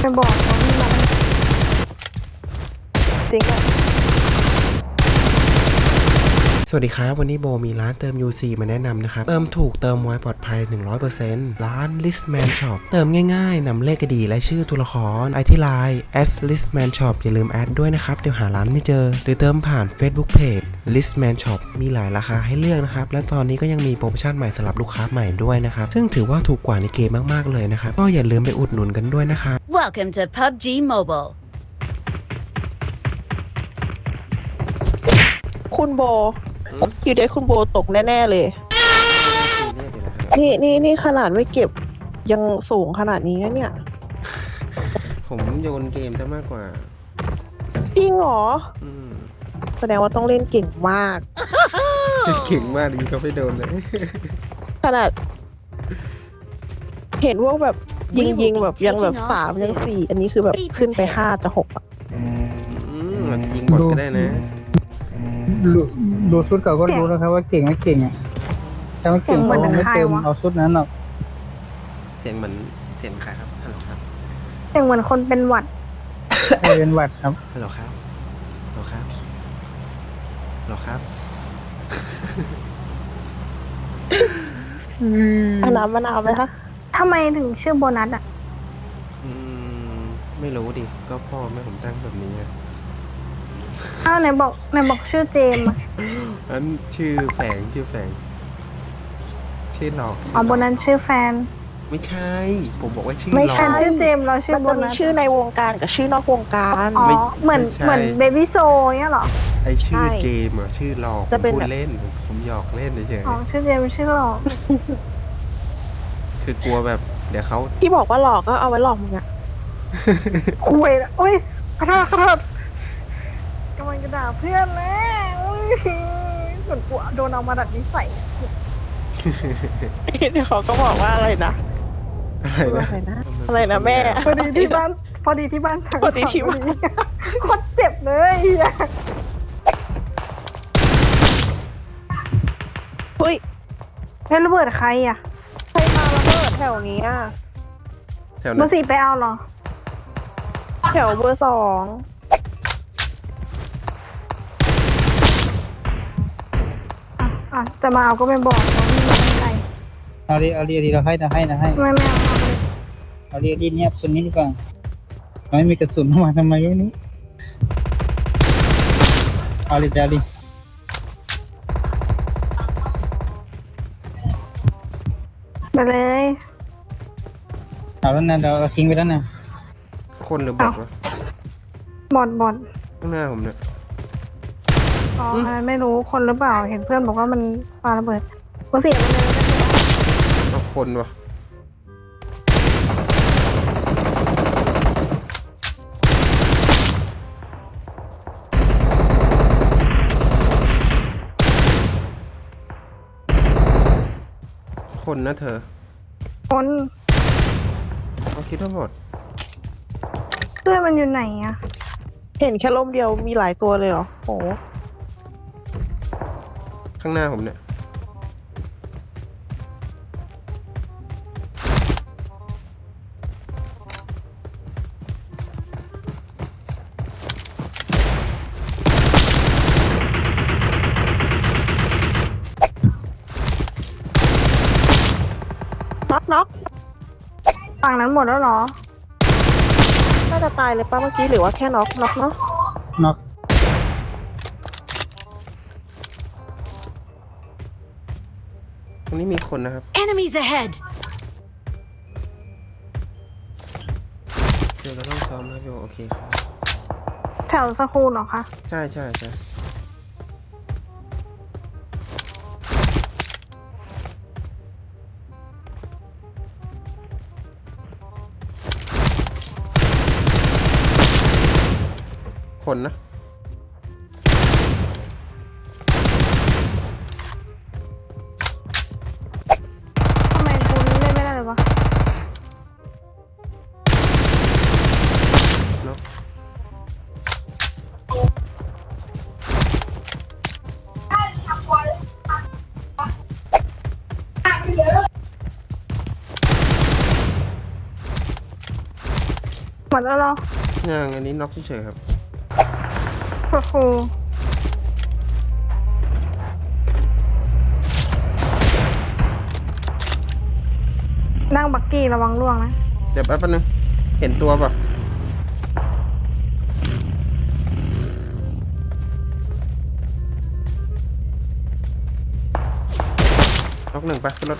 ไปบอกเขาที่มันจริงอะ สวัสดีครับ วันนี้โบมีร้านเติม UC มาแนะนำนะครับ เติมถูกเติมไวปลอดภัย 100%ร้าน Listman Shop เติมง่ายๆนำเลขกดีและชื่อตัวละครไอที่ไลน์ s Listman Shop อย่าลืมแอดด้วยนะครับ เดี๋ยวหาร้านไม่เจอ หรือเติมผ่าน Facebook Page Listman Shop มีหลายราคาให้เลือกนะครับ และตอนนี้ก็ยังมีโปรโมชั่นใหม่สำหรับลูกค้าใหม่ด้วยนะครับ ซึ่งถือว่าถูกกว่าในเกมมากๆเลยนะครับก็อย่าลืมไปอุดหนุนกันด้วยนะครับ Welcome to PUBG Mobile. คุณโบ อยู่ได้คุณโบตกแน่ ๆ เลย นี่นี่นี่ขนาดไม่เก็บยังสูงขนาดนี้นะเนี่ย ผมโยนเกมซะมากกว่า จริงเหรอ อืมแสดงว่าต้องเล่นเก่งมาก เก่งมากดีก็ไม่โดนเลย ขนาด เห็นว่าแบบยิง We will ยิง be แบบยังแบบ taking off สามยัง soon. สี่อันนี้คือแบบ Be ขึ้นไป prepared. ห้าจะหกอะอืมอาจจะยิงบอดก็ได้นะ ดูดูชุดเก่าก็รู้นะครับว่าเก่งไม่เก่งอะถ้าไม่เก่งเขาคงไม่เติมเอาชุดนั้นหรอกเสียงเหมือนเสียงใครครับฮัลโหลครับเสียงเหมือนคนเป็นหวัดให้เป็นหวัดครับฮัลโหลครับฮัลโหลครับฮัลโหลครับอันน้ำมะนาวไหมคะทำไมถึงชื่อโบนัสอะอืมไม่รู้ดิ ก็พ่อแม่ผมตั้งแบบนี้อะ อ้าวไหนบอกไหนบอกชื่อเจมส์อะอันชื่อแฝงชื่อแฝงชื่อหลอกอ๋อโบนัสชื่อแฟน ไม่ใช่ ผมบอกว่าชื่อไม่หลใช่อก ชื่อเจมส์เราชื่อมันโบจะมีนัสชื่อในวงการกับชื่อนอกวงการ อ๋อไม่เหมือนไม่ใช่ เหมือนเบบี้โซเนี่ยเหรอไอชื่อใช่เกมอะชื่อหลอกผจะมเป็นพูดแบบ เล่น ผมหยอกเล่นเฉยอ๋อชื่อเจมส์ชื่อหลอกๆคือกลัวแบบ เดี๋ยวเขาที่บอกว่าหลอกก็เอาไว้หลอกมึงอะคุยละอุ้ยขอโทษขอโทษ กำลังจะด่าเพื่อนแล้วอุ้ยเหมือนกูโดนเอามาดัดนิสัยเดี๋ยวเขาก็บอกว่าอะไรนะ อะไรนะอะไรนะอะไรนะแม่ พอดีที่บ้าน พอดีที่บ้านสั่งพอดีที่บ้าน โคตรเจ็บเลยอะเฮ้ยเฮ้ยระเบิดใครอะใครมาระเบิดแถวนี้อะแถวเบอนั้นร์สี่ไปเอาเหรอ แถวเบอร์สอง อะอะจะมาเอาก็ไม่บอกเราไม่รู้ใครเอาดิเอาดิเอาดิเราให้เราให้เราให้ไม่ไม่เอาเอาเลยเอาดิเอาดิเนี่ยคนนี้ดีกว่าไม่มีกระสุนเข้ามาทำไมไม่รู้เอาดิเอาดิไปเลยเอาแล้วนะเราเราทิ้งไปแล้วนะคนหรือบอทวะบอดบอดข้างหน้าผมเนี่ย อ๋ออันนั้นไม่รู้คนหรือเปล่าเห็นเพื่อนบอกว่ามันปาระเบิดเบอร์สี่เอาไปเลยเอาคนวะคนนะเธอคนเขาคิดว่าบอทเพื่อนมันอยู่ไหนอะเห็นแค่ล่มเดียวมีหลายตัวเลยเหรอโห ข้างหน้าผมเนี่ย น็อกน็อกฝั่งนั้นหมดแล้วเหรอ น่าจะตายเลยป้าเมื่อกี้หรือว่าแค่น็อกน็อกเนาะน็อก รงนี้มีคนนะครับ Enemies ahead. เดี๋ยวเราต้องซ้อมนะครับพี่โอโอเคครับ แถวสคูลเหรอคะ ใช่ใช่ใช่คนนะ ดแล้วเหรออย่างอันนี้น็อกเฉยๆครับ โอ้โหนั่งบักกี้ระวังล่วงนะ เดี๋ยวแป๊บนึง เห็นตัวป่ะน็อกหนึ่งไปขึ้นรถ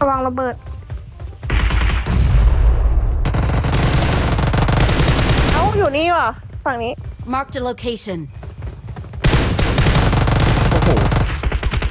ระวังระเบิด เอ้าอยู่นี่ว่ะฝั่งนี้ Marked a location. โอ้โห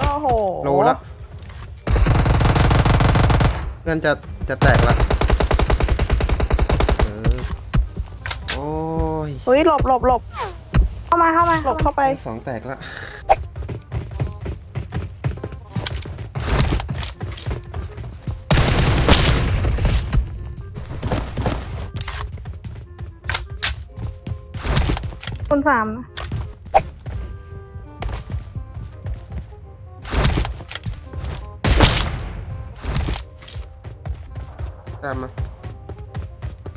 โอ้โหโลละเพื่อนจะจะแตกละเออโอ้ยเฮ้ยหลบหลบหลบเข้ามาเข้ามาหลบเข้าไป สองแตกละ คนสามนะตามมา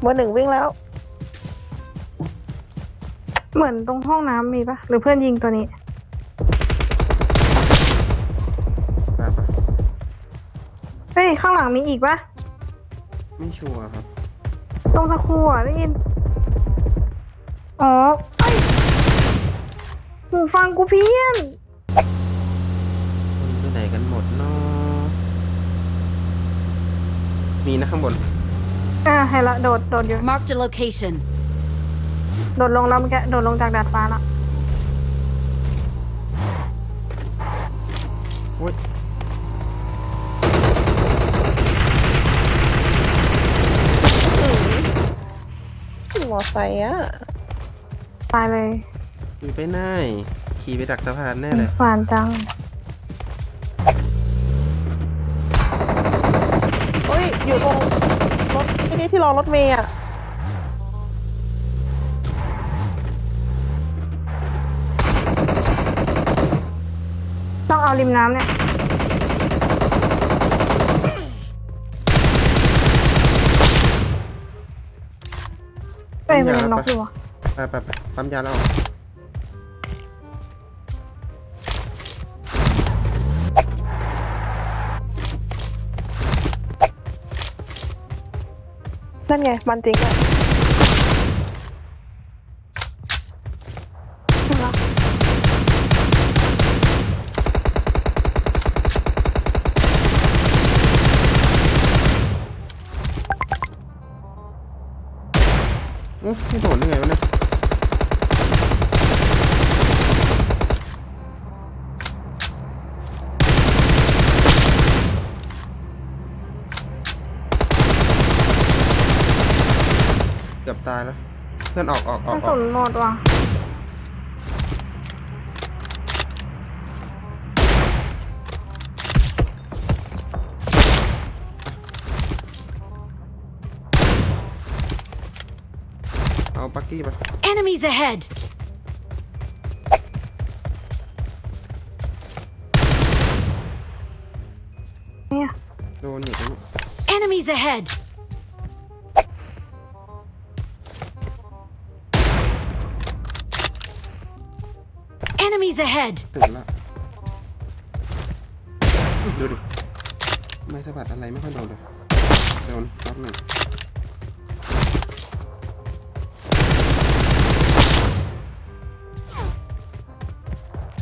เบอร์หนึ่งวิ่งแล้ว เหมือนตรงห้องน้ำมีปะหรือเพื่อนยิงตัวนี้ ตามมาเฮ้ย ข้างหลังมีอีกปะไม่ชัวร์ครับ ตรงตะครัวได้ยิน อ๋อเอ้ย หูฟังกูเพี้ยนคนไปไหนกันหมดเนาะมีนะข้างบน อ่าเห็นละโดดโดดอยู่ Marked a location. โดดลงแล้วเมื่อกี้โดดลงจากดาดฟ้าละโอ้ยมอไซค์อะตายเลย ขี่ไปไหนขี่ไปดักสะพานแน่เลยฝานจังเฮ้ย อยู่ตรงรถที่นี่ที่รอรถเมย์อะต้องเอาริมน้ำเนี่ยเฮ้ยมันยังน็อกอยู่อะไปไปไปปั๊มยาแล้วออก นั่นไง มันจริงอะอุ๊ยไม่โดนได้ไงวะเนี่ยเกือบ ตายแล้ว เพื่อนออกออกออกกระออสุกนหมดว่ะเอาปักกี้ไป Enemies ahead. เนี่ยโดนอยู่ตรงนี้ Enemies ahead. Enemies ahead. ถึงละดูดิ ไม่สะบัดอะไรไม่ค่อยโดนเลย โดนรอบหนึ่ง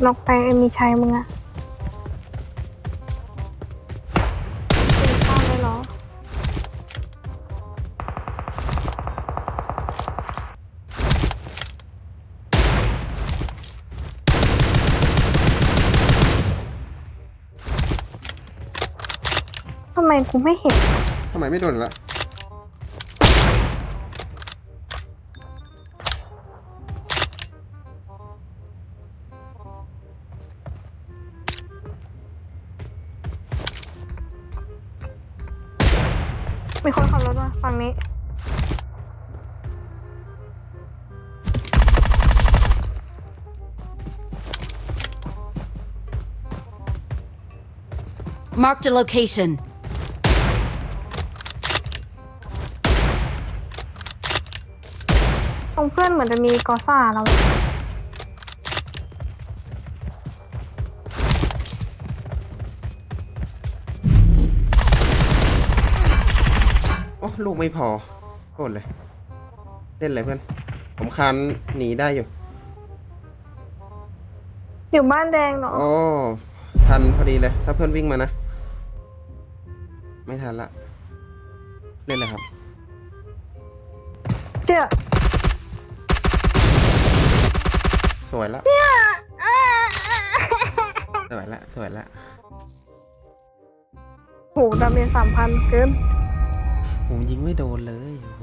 น็อกไปไอ้มีชัยมึงอะำไมกูไม่เห็น ทำไมไม่โดนละมีคนขับรถมาฝั่งนี้ Marked Marked a location. รงเพื่อนเหมือนจะมีกอซ่าเราโอ้ลูกไม่พอโคตรเลย เล่นอะไรเพื่อน ผมคันหนีได้อยู่ อยู่บ้านแดงเนาะ โอ้ ทันพอดีเลย ถ้าเพื่อนวิ่งมานะ ไม่ทันละ เล่นเลยครับเชื่อ สวยละสวยละสวยละโหดาเมจสามพันเกินผมยิงไม่โดนเลยโอ้โห